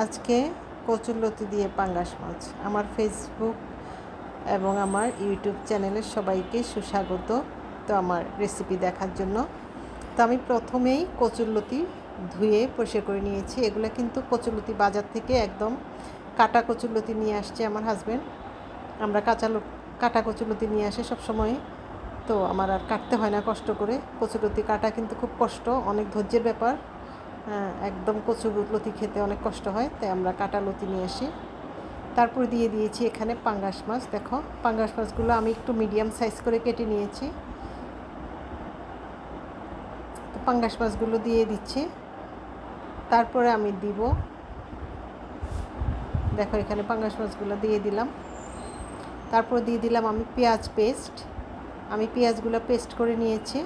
আজকে কচুরলতি দিয়ে পাঙ্গাস মাছ। আমার ফেসবুক এবং আমার ইউটিউব চ্যানেলের সবাইকে সুস্বাগত। তো আমার রেসিপি দেখার জন্য। তো আমি প্রথমেই কচুরলতি ধুয়ে পরিষ্কার করে নিয়েছি। এগুলো কিন্তু কচুরলতি বাজার থেকে একদম কাটা কচুরলতি নিয়ে আসছে আমার হাজব্যান্ড আমরা কাঁচা কাটা কচুরলতি নিয়ে আসে সব সময় তো আমার আর কাটতে হয় না কষ্ট করে। কচুরলতি কাটা কিন্তু খুব কষ্ট, অনেক ধৈর্যের ব্যাপার। একদম কচু লতি খেতে অনেক কষ্ট হয়, তাই আমরা কাটা লতি নিয়ে আসি। তারপর দিয়ে দিয়েছি এখানে পাঙ্গাস মাছ, দেখো। পাঙ্গাস মাছগুলো আমি একটু মিডিয়াম সাইজ করে কেটে নিয়েছি। তো পাঙ্গাস মাছগুলো দিয়ে দিচ্ছি। তারপরে আমি দিব, দেখো এখানে পাঙ্গাস মাছগুলো দিয়ে দিলাম। তারপর দিয়ে দিলাম আমি পেঁয়াজ পেস্ট। আমি পেঁয়াজগুলো পেস্ট করে নিয়েছি।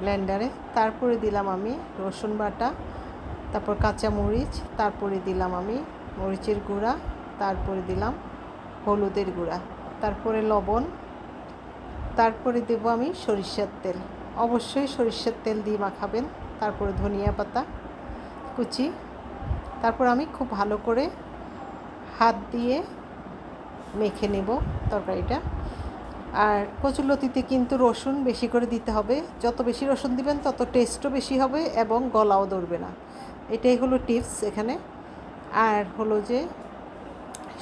ব্লেন্ডারে। তারপরে দিলাম আমি রসুন বাটা, তারপর কাঁচা মরিচ, তারপরে দিলাম আমি মরিচের গুঁড়া, তারপরে দিলাম হলুদের গুঁড়া, তারপরে লবণ, তারপরে দেব আমি সরিষার তেল। অবশ্যই সরিষার তেল দিয়ে মাখাবেন, তারপরে ধনিয়া পাতা, কুচি, তারপর আমি খুব ভালো করে হাত দিয়ে মেখে নেব তরকারিটা। আর কচুলতিতে কিন্তু রসুন বেশি করে দিতে হবে। যত বেশি রসুন দিবেন, তত টেস্টও বেশি হবে এবং গলাও ধরবে না। এটাই হলো টিপস এখানে। আর হলো যে,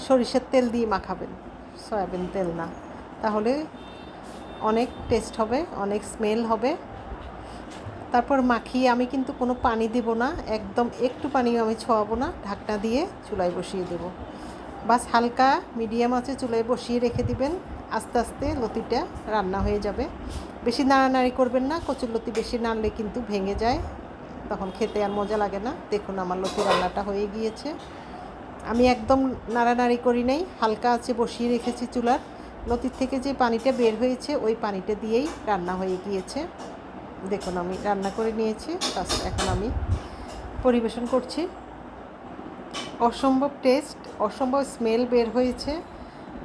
সরিষার তেল দিয়ে মাখাবেন। সয়াবিন তেল না। তাহলে অনেক টেস্ট হবে, অনেক স্মেল হবে। তারপর মাখিয়ে আমি কিন্তু কোনো পানি দেব না। একদম একটু পানিও আমি ছোঁয়াবো না। ঢাকনা দিয়ে চুলায় বসিয়ে দেব। বাস হালকা মিডিয়াম আছে, চুলায় বসিয়ে রেখে দিবেন। আস্তে আস্তে লতিটা রান্না হয়ে যাবে। বেশি নাড়ানাড়ি করবেন না, কচুর লতি বেশি নাড়লে কিন্তু ভেঙে যায়। তখন খেতে আর মজা লাগে না। দেখুন আমার লতি রান্নাটা হয়ে গিয়েছে। আমি একদম নাড়ানাড়ি করি নাই, হালকা আছে বসিয়ে রেখেছি চুলার। লতির থেকে যে পানিটা বের হয়েছে, ওই পানিটা দিয়েই রান্না হয়ে গিয়েছে। দেখুন আমি রান্না করে নিয়েছি এখন আমি পরিবেশন করছি। অসম্ভব টেস্ট, অসম্ভব স্মেল বের হয়েছে।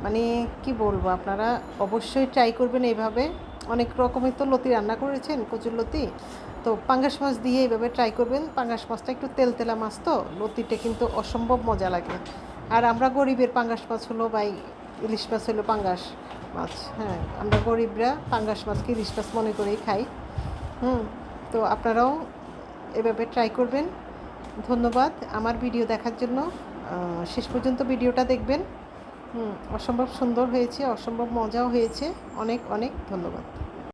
মানে কি বলব, আপনারা অবশ্যই ট্রাই করবেন এইভাবে অনেক রকমের তো লতি রান্না করেছেন, কচুর লতি। তো পাঙ্গাস মাছ দিয়ে এইভাবে ট্রাই করবেন। পাঙ্গাস মাছটা একটু তেল তেলা মাছ তো, লতিটা কিন্তু অসম্ভব মজা লাগে। আর আমরা গরিবের পাঙ্গাস মাছ হলো বা ইলিশ মাছ হলো পাঙ্গাস মাছ হ্যাঁ। আমরা গরিবরা পাঙ্গাস মাছকে ইলিশ মাছ মনে করেই খাই। হুম, তো আপনারাও এভাবে ট্রাই করবেন। ধন্যবাদ। আমার ভিডিও দেখার জন্য শেষ পর্যন্ত ভিডিওটা দেখবেন। হুম অসম্ভব সুন্দর হয়েছে অসম্ভব মজাও হয়েছে। অনেক অনেক ধন্যবাদ।